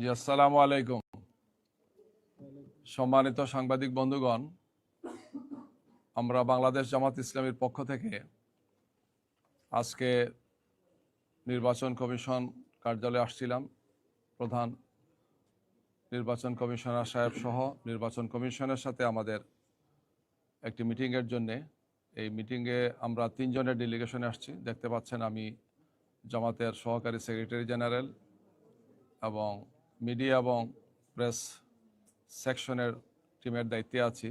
জি, আসসালামু আলাইকুম। সম্মানিত সাংবাদিক বন্ধুগণ, আমরা বাংলাদেশ জামাত ইসলামীর পক্ষ থেকে আজকে নির্বাচন কমিশন কার্যালয়ে আসছিলাম। প্রধান নির্বাচন কমিশনার সাহেব সহ নির্বাচন কমিশনের সাথে আমাদের একটি মিটিংয়ের জন্যে। এই মিটিংয়ে আমরা তিনজনের ডেলিগেশনে আসছি। দেখতে পাচ্ছেন আমি জামাতের সহকারী সেক্রেটারি জেনারেল এবং মিডিয়া এবং প্রেস সেকশনের টিমের দায়িত্বে আছি।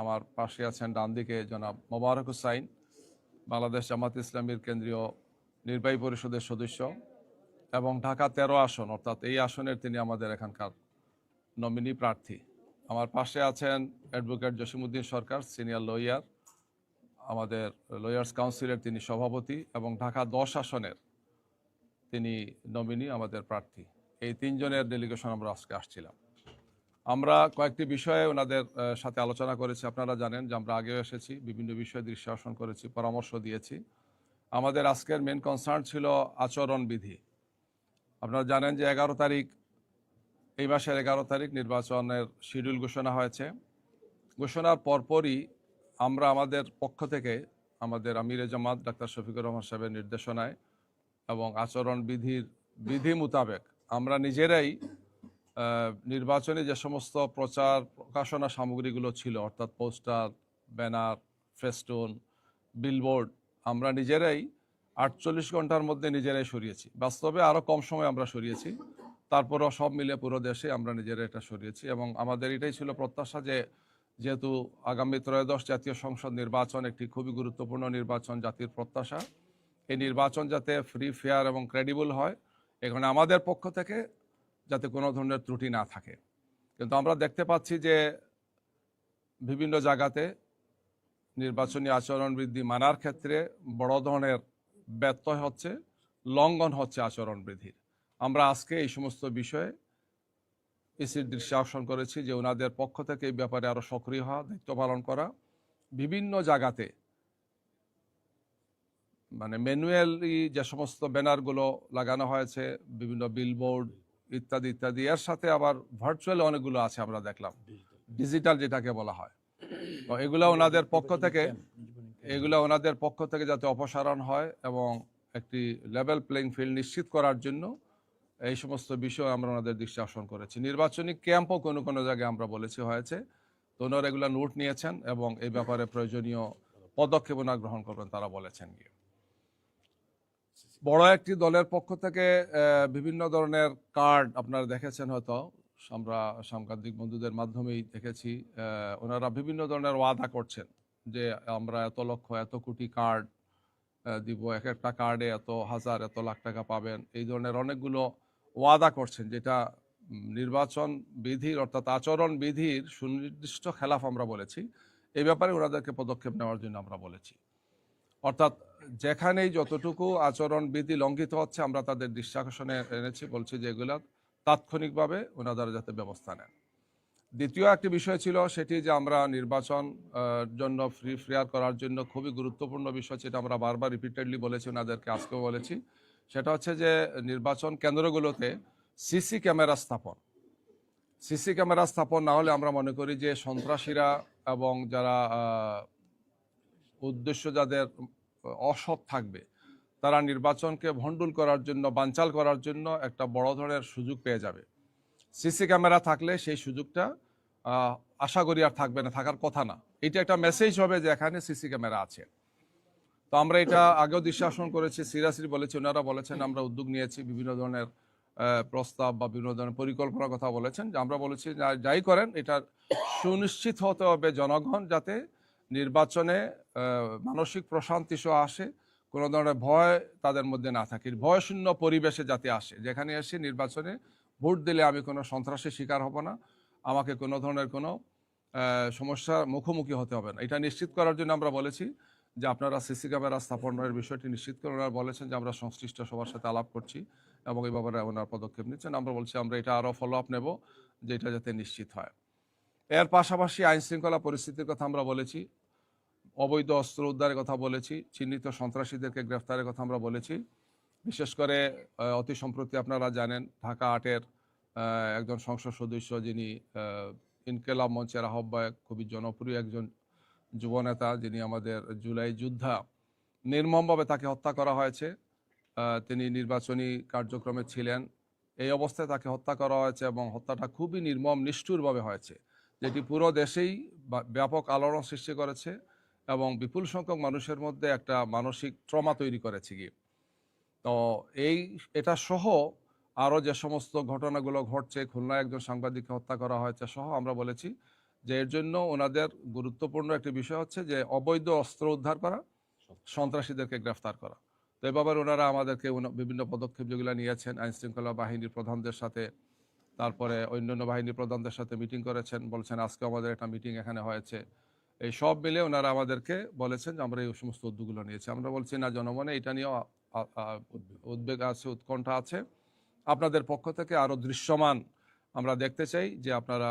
আমার পাশে আছেন ডান দিকে জনাব মোবারক হুসাইন, বাংলাদেশ জামাত ইসলামীর কেন্দ্রীয় নির্বাহী পরিষদের সদস্য এবং ঢাকা তেরো আসন, অর্থাৎ এই আসনের তিনি আমাদের এখানকার নমিনি প্রার্থী। আমার পাশে আছেন advocate Jasimuddin Sarkar, senior lawyer, আমাদের লয়ার্স কাউন্সিলের তিনি সভাপতি এবং ঢাকা দশ আসনের তিনি নমিনি আমাদের প্রার্থী। এই তিনজনের ডেলিগেশন আমরা আজকে আসছিলাম। আমরা কয়েকটি বিষয়ে ওনাদের সাথে আলোচনা করেছি। আপনারা জানেন যে আমরা আগেও এসেছি, বিভিন্ন বিষয়ে দৃশ্যাসন করেছি, পরামর্শ দিয়েছি। আমাদের আজকের মেন কনসার্ন ছিল আচরণবিধি আপনারা জানেন যে এগারো তারিখ, এই মাসের এগারো তারিখ নির্বাচনের শিডিউল ঘোষণা হয়েছে। ঘোষণার পরপরই আমরা আমাদের পক্ষ থেকে আমাদের আমিরে জামাত, ডাক্তার শফিকুর রহমান সাহেবের নির্দেশনায় এবং আচরণ বিধির, বিধি মোতাবেক আমরা নিজেরাই নির্বাচনে যে সমস্ত প্রচার, প্রকাশনা সামগ্রীগুলো ছিল, অর্থাৎ পোস্টার, ব্যানার ফেস্টুন বিলবোর্ড, আমরা নিজেরাই আটচল্লিশ ঘণ্টার মধ্যে নিজেরাই সরিয়েছি। বাস্তবে আরও কম সময় আমরা সরিয়েছি। তারপরও সব মিলে পুরো দেশে আমরা নিজেরা এটা সরিয়েছি এবং আমাদের এটাই ছিল প্রত্যাশা যে, যেহেতু আগামী ত্রয়োদশ জাতীয় সংসদ নির্বাচন একটি খুবই গুরুত্বপূর্ণ নির্বাচন জাতির প্রত্যাশা। এই নির্বাচন যাতে ফ্রি ফেয়ার এবং ক্রেডিবল হয় এখানে আমাদের পক্ষ থেকে যাতে কোনো ধরনের ত্রুটি না থাকে। কিন্তু আমরা দেখতে পাচ্ছি যে বিভিন্ন জায়গাতে নির্বাচনী আচরণ বৃদ্ধি মানার ক্ষেত্রে বড় ধরনের ব্যত্যয় হচ্ছে, লঙ্ঘন হচ্ছে আচরণ বৃদ্ধির। আমরা আজকে এই সমস্ত বিষয়ে ইসির দৃশ্যে আকর্ষণ করেছি যে ওনাদের পক্ষ থেকে এই ব্যাপারে আরও সক্রিয় হওয়া, দায়িত্ব পালন করা, বিভিন্ন জায়গাতে মানে ম্যানুয়ালি যে সমস্ত ব্যানারগুলো লাগানো হয়েছে বিভিন্ন বিলবোর্ড ইত্যাদি ইত্যাদি এর সাথে আবার ভার্চুয়াল অনেকগুলো আছে আমরা দেখলাম। ডিজিটাল যেটাকে বলা হয়। তো এগুলো ওনাদের পক্ষ থেকে এগুলো ওনাদের পক্ষ থেকে যাতে অপসারণ হয় এবং একটি লেভেল প্লেইং ফিল্ড নিশ্চিত করার জন্য এই সমস্ত বিষয় আমরা ওনাদের দৃষ্টি আকর্ষণ করেছি। নির্বাচনী ক্যাম্পও কোনো কোনো জায়গায় আমরা বলেছি হয়েছে। তো ওনারা এগুলো নোট নিয়েছেন এবং এই ব্যাপারে প্রয়োজনীয় পদক্ষেপ ওনারা গ্রহণ করবেন তারা বলেছেন গিয়ে। বড় একটি দলের পক্ষ থেকে বিভিন্ন ধরনের কার্ড আপনারা দেখেছেন হয়তো, আমরা সাংবাদিক বন্ধুদের মাধ্যমেই দেখেছি ওনারা বিভিন্ন ধরনের ওয়াদা করছেন যে আমরা এত লক্ষ, এত কোটি কার্ড দিব, এক একটা কার্ডে এত হাজার, এত লাখ টাকা পাবেন, এই ধরনের অনেকগুলো ওয়াদা করছেন, যেটা নির্বাচন বিধির অর্থাৎ আচরণ বিধির সুনির্দিষ্ট খেলাফ আমরা বলেছি, এই ব্যাপারে ওনাদেরকে পদক্ষেপ নেওয়ার জন্য আমরা বলেছি। অর্থাৎ যেখানেই যতটুকু আচরণ বিধি লঙ্ঘিত হচ্ছে, আমরা তাদের দৃষ্টি আকর্ষণে এনেছি, বলছি যে এগুলা তাৎক্ষণিকভাবে ওনারা যাতে ব্যবস্থা নেন। দ্বিতীয় একটি বিষয় ছিল সেটি যে আমরা নির্বাচন জন্য ফ্রি ফেয়ার করার জন্য খুবই গুরুত্বপূর্ণ বিষয় যেটা আমরা বারবার রিপিটেডলি বলেছি, ওনাদেরকে আজকেও বলেছি। সেটা হচ্ছে যে নির্বাচন কেন্দ্রগুলোতে সিসি ক্যামেরা স্থাপন। সিসি ক্যামেরা স্থাপন না হলে আমরা মনে করি যে সন্ত্রাসীরা এবং যারা উদ্দেশ্য যাদের অসৎ থাকবে। তারা নির্বাচনকে ভণ্ডুল করার জন্য, বানচাল করার জন্য একটা বড় ধরনের সুযোগ পেয়ে যাবে। সিসি ক্যামেরা থাকলে সেই সুযোগটা আশা করি আর থাকবে না, থাকার কথা না। এটা একটা মেসেজ হবে যে এখানে সিসি ক্যামেরা আছে। তো আমরা এটা আগেও দৃশ্যাসন করেছি সিরিয়াসলি বলেছি, ওনারা বলেছেন, আমরা উদ্যোগ নিয়েছি, বিভিন্ন ধরনের প্রস্তাব বা বিভিন্ন ধরনের পরিকল্পনার কথা বলেছেন। যে আমরা বলেছি যাই করেন, এটা সুনিশ্চিত হতে হবে জনগণ যাতে নির্বাচনে মানসিক প্রশান্তি সহ আসে, কোনো ধরনের ভয় তাদের মধ্যে না থাকে। ভয়শূন্য পরিবেশে যাতে আসে, যেখানে এসে নির্বাচনে ভোট দিলে আমি কোনো সন্ত্রাসের শিকার হব না, আমাকে কোনো ধরনের কোনো সমস্যার মুখোমুখি হতে হবে না। এটা নিশ্চিত করার জন্য আমরা বলেছি যে আপনারা সিসি ক্যামেরা স্থাপনের বিষয়টি নিশ্চিত করে ওনারা বলেছেন যে আমরা সংশ্লিষ্ট সবার সাথে আলাপ করছি এবং এই ব্যাপারে ওনার পদক্ষেপ নিচ্ছেন। আমরা বলছি আমরা এটা আরও ফলো আপ নেব, যে এটা যাতে নিশ্চিত হয়। এর পাশাপাশি আইনশৃঙ্খলা পরিস্থিতির কথা আমরা বলেছি অবৈধ অস্ত্র উদ্ধারের কথা বলেছি, চিহ্নিত সন্ত্রাসীদেরকে গ্রেফতারের কথা আমরা বলেছি। বিশেষ করে অতি সম্প্রতি আপনারা জানেন, ঢাকা আটের একজন সংসদ সদস্য যিনি ইনকেলাব মঞ্চের আহ্বায়ক, খুবই জনপ্রিয় একজন যুবনেতা যিনি আমাদের জুলাই যোদ্ধা নির্মমভাবে তাকে হত্যা করা হয়েছে। তিনি নির্বাচনী কার্যক্রমে ছিলেন। এই অবস্থায় তাকে হত্যা করা হয়েছে এবং হত্যাটা খুবই নির্মম, নিষ্ঠুরভাবে হয়েছে। যেটি পুরো দেশেই ব্যাপক আলোড়ন সৃষ্টি করেছে। এবং বিপুল সংখ্যক মানুষের মধ্যে একটা মানসিক ট্রমা তৈরি করেছে গিয়ে। তো এই, এটা সহ আরও যে সমস্ত ঘটনাগুলো ঘটছে, খুলনায় একজন সাংবাদিককে হত্যা করা হয়েছে সহ আমরা বলেছি যে এর জন্য ওনাদের গুরুত্বপূর্ণ একটি বিষয় হচ্ছে যে অবৈধ অস্ত্র উদ্ধার করা, সন্ত্রাসীদেরকে গ্রেফতার করা। তো এ ব্যাপারে ওনারা আমাদেরকে বিভিন্ন পদক্ষেপ যেগুলো নিয়েছেন আইন শৃঙ্খলা বাহিনীর প্রধানদের সাথে, তারপরে অন্যান্য বাহিনীর প্রধানদের সাথে মিটিং করেছেন, বলছেন আজকে আমাদের একটা মিটিং এখানে হয়েছে। এই সব মিলে ওনারা আমাদেরকে বলেছেন যে আমরা এই সমস্ত উদ্যোগগুলো নিয়েছি। আমরা বলছি, না জনমনে এটা নিয়েও উদ্বেগ আছে, উৎকণ্ঠা আছে। আপনাদের পক্ষ থেকে আরও দৃশ্যমান আমরা দেখতে চাই যে আপনারা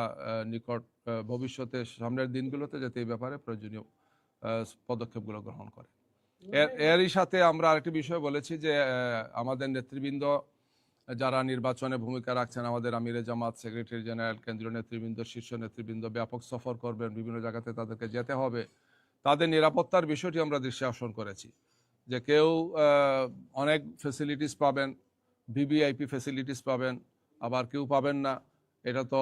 নিকট ভবিষ্যতে সামনের দিনগুলোতে যাতে এই ব্যাপারে প্রয়োজনীয় পদক্ষেপগুলো গ্রহণ করে এর, এরই সাথে আমরা আরেকটি বিষয় বলেছি যে আমাদের নেতৃবৃন্দ যারা নির্বাচনে ভূমিকা রাখছেন, আমাদের আমিরে জামাত, সেক্রেটারি জেনারেল, কেন্দ্রীয় নেতৃবৃন্দ, শীর্ষ নেতৃবৃন্দ ব্যাপক সফর করবেন, বিভিন্ন জায়গাতে তাদেরকে যেতে হবে। তাদের নিরাপত্তার বিষয়টি আমরা দৃষ্টি আকর্ষণ করেছি যে কেউ অনেক ফেসিলিটিস পাবেন ভিভিআইপি ফেসিলিটিস পাবেন, আবার কেউ পাবেন না। এটা তো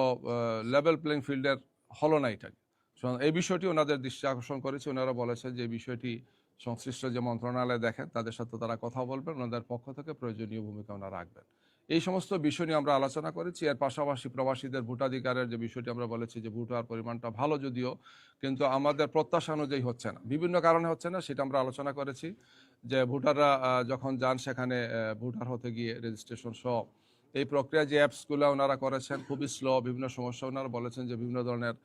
লেভেল প্লেইং ফিল্ডের হলো না এটা। সুতরাং এই বিষয়টি ওনাদের দৃষ্টি আকর্ষণ করেছে। ওনারা বলেছেন যে বিষয়টি সংশ্লিষ্ট যে মন্ত্রণালয় দেখেন, তাদের সাথে তারা কথা বলবেন, ওনাদের পক্ষ থেকে প্রয়োজনীয় ভূমিকা ওনারা রাখবেন। এই সমস্ত বিষয় নিয়ে আমরা আলোচনা করেছি। এর পাশাপাশি প্রবাসীদের ভোটাধিকারের যে বিষয়টি আমরা বলেছি যে ভোটার পরিমাণটা ভালো যদিও, কিন্তু আমাদের প্রত্যাশা অনুযায়ী হচ্ছে না। বিভিন্ন কারণে হচ্ছে না, সেটা আমরা আলোচনা করেছি যে ভোটাররা যখন যান সেখানে ভোটার হতে গিয়ে রেজিস্ট্রেশন সহ এই প্রক্রিয়া যে অ্যাপসগুলো ওনারা করেছেন খুবই স্লো বিভিন্ন সমস্যা ওনারা বলেছেন যে বিভিন্ন ধরনের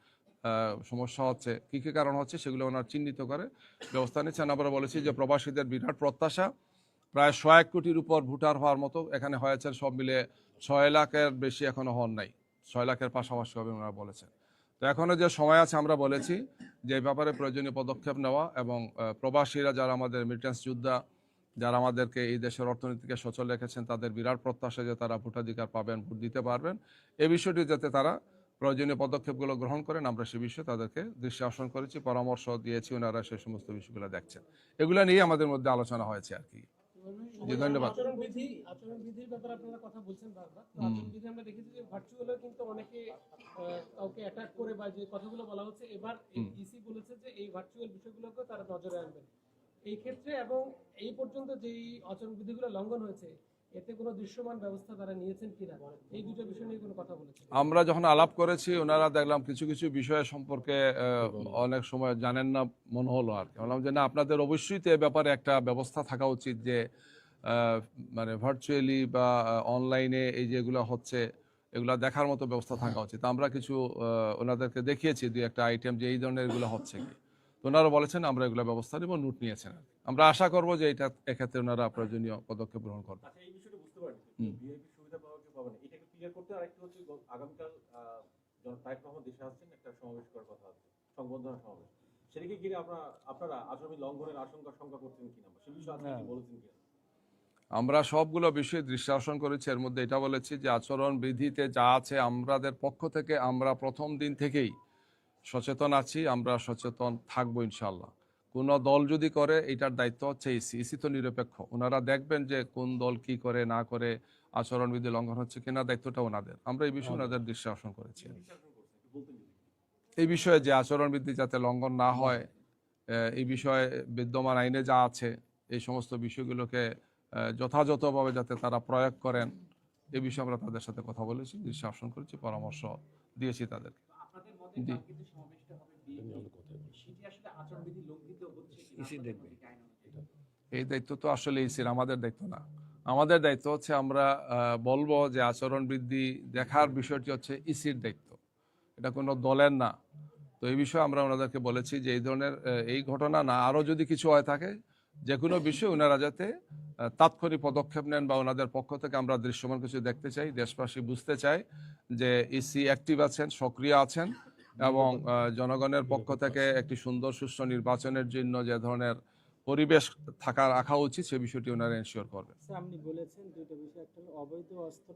সমস্যা হচ্ছে। কী কী কারণ হচ্ছে সেগুলো ওনারা চিহ্নিত করে ব্যবস্থা নিচ্ছেন। আমরা বলেছি যে প্রবাসীদের বিরাট প্রত্যাশা। প্রায় ছয় কোটির উপর ভোটার হওয়ার মতো এখানে হয়েছে সব মিলে ছয় লাখের বেশি এখনও হন নাই। ছয় লাখের পাশাপাশি হবে ওনারা বলেছেন। তো এখনও যে সময় আছে আমরা বলেছি যে ব্যাপারে প্রয়োজনীয় পদক্ষেপ নেওয়া এবং প্রবাসীরা যারা আমাদের মিলিটেন্স যোদ্ধা, যারা আমাদেরকে এই দেশের অর্থনীতিকে সচল রেখেছেন, তাদের বিরাট প্রত্যাশা যে তারা ভোটাধিকার পাবেন, ভোট দিতে পারবেন। এই বিষয়টি যাতে তারা প্রয়োজনীয় পদক্ষেপগুলো গ্রহণ করেন, আমরা সে বিষয়ে তাদেরকে দৃষ্টি আকর্ষণ করেছি, পরামর্শ দিয়েছি, ওনারা সেই সমস্ত বিষয়গুলো দেখছেন। এগুলো নিয়ে আমাদের মধ্যে আলোচনা হয়েছে আর কি। ধন্যবাদ। আচরণ বিধি ব্যাপারে আপনারা কথা বলছেন বারবার। তো আমরা দেখেছি যে ভার্চুয়ালে কিন্তু অনেকে কাউকে অ্যাটাক করে বা যে কথাগুলো বলা হচ্ছে এবার ইসি বলেছে যে এই ভার্চুয়াল বিষয়গুলোকে তারা নজরে আনবেন। এই ক্ষেত্রে এবং এই পর্যন্ত যেই আচরণ বিধিগুলো লঙ্ঘন হয়েছে এতে কোনো দৃশ্যমান ব্যবস্থা তারা নিয়েছেন কিনা? এই দুটো বিষয় নিয়ে কোনো কথা বলেছেন? আমরা যখন আলাপ করেছি ওনারা দেখলাম কিছু কিছু বিষয় সম্পর্কে অনেক সময় জানেন না মনে হলো আর কি। বললাম যে না আপনাদের অবশ্যই তো এ ব্যাপারে একটা ব্যবস্থা থাকা উচিত যে মানে ভার্চুয়ালি বা অনলাইনে এই যেগুলো হচ্ছে এগুলো দেখার মতো ব্যবস্থা থাকা উচিত। আমরা কিছু ওনাদেরকে দেখিয়েছি দুই একটা আইটেম যে এই ধরনের এগুলো হচ্ছে কি। তো ওনারা বলেছেন আমরা এগুলো ব্যবস্থা নিব নোট নিয়েছেন আমরা আশা করব যে এটা এক্ষেত্রে ওনারা প্রয়োজনীয় পদক্ষেপ গ্রহণ করবেন। ভিআইপি সুবিধা পাওয়া কি পাবে না। এটাকে ক্লিয়ার করতে আরেকটু হচ্ছে আগামীকাল তারেক রহমান দেশে আসছেন একটা সমাবেশ করার কথা আছে সংবর্ধনা সমাবেশ। সেটাকে ঘিরে আপনারা আপনারা লঙ্ঘনের আশঙ্কা শঙ্কা করছেন কিনা সে বিষয়ে আজকে কি বলেছেন কিনা? আমরা সবগুলো বিষয়ে দৃষ্টি আকর্ষণ করেছি। এর মধ্যে এটা বলেছি যে আচরণ বিধিতে যা আছে আমাদের পক্ষ থেকে আমরা প্রথম দিন থেকেই সচেতন আছি আমরা সচেতন থাকব ইনশাল্লাহ কোনো দল যদি করে এটার দায়িত্ব হচ্ছে ইসি ইসি তো নিরপেক্ষ। ওনারা দেখবেন যে কোন দল কি করে না করে আচরণবিধি লঙ্ঘন হচ্ছে কিনা দায়িত্বটা ওনাদের। আমরা এই বিষয়ে ওনাদের। দৃষ্টি আকর্ষণ করেছি। এই বিষয়ে যে আচরণবিধি যাতে লঙ্ঘন না হয় এই বিষয়ে বিদ্যমান আইনে যা আছে এই সমস্ত বিষয়গুলোকে যথাযথভাবে যাতে তারা প্রয়োগ করেন এই বিষয়ে আমরা তাদের সাথে কথা বলেছি দৃষ্টি আকর্ষণ করেছি পরামর্শ দিয়েছি তাদের আপনাদের জি। ইসি দেখবে। এই দায়িত্ব তো আসলে ইসির, আমাদের দায়িত্ব না। আমাদের দায়িত্ব হচ্ছে আমরা বলব যে আচরণ বৃদ্ধি দেখার বিষয়টি হচ্ছে ইসির দায়িত্ব। এটা কোনো দলের না। তো এই বিষয়ে আমরা ওনাদেরকে বলেছি যে এই ধরনের এই ঘটনা না, আরও যদি কিছু হয়ে থাকে যে কোনো বিষয়ে ওনারা যাতে তাৎক্ষণিক পদক্ষেপ নেন বা ওনাদের পক্ষ থেকে আমরা দৃশ্যমান কিছু দেখতে চাই, দেশবাসী বুঝতে চাই যে ইসি অ্যাক্টিভ আছেন, সক্রিয় আছেন। এবং জনগণের পক্ষ থেকে একটি সুন্দর সুষ্ঠু নির্বাচনের জন্য যে ধরনের পরিবেশ থাকা রাখা উচিত সে বিষয়টি ওনারা এনশিওর করবেন। আপনি বলেছেন দুটো বিষয় একটা অবৈধ অস্ত্র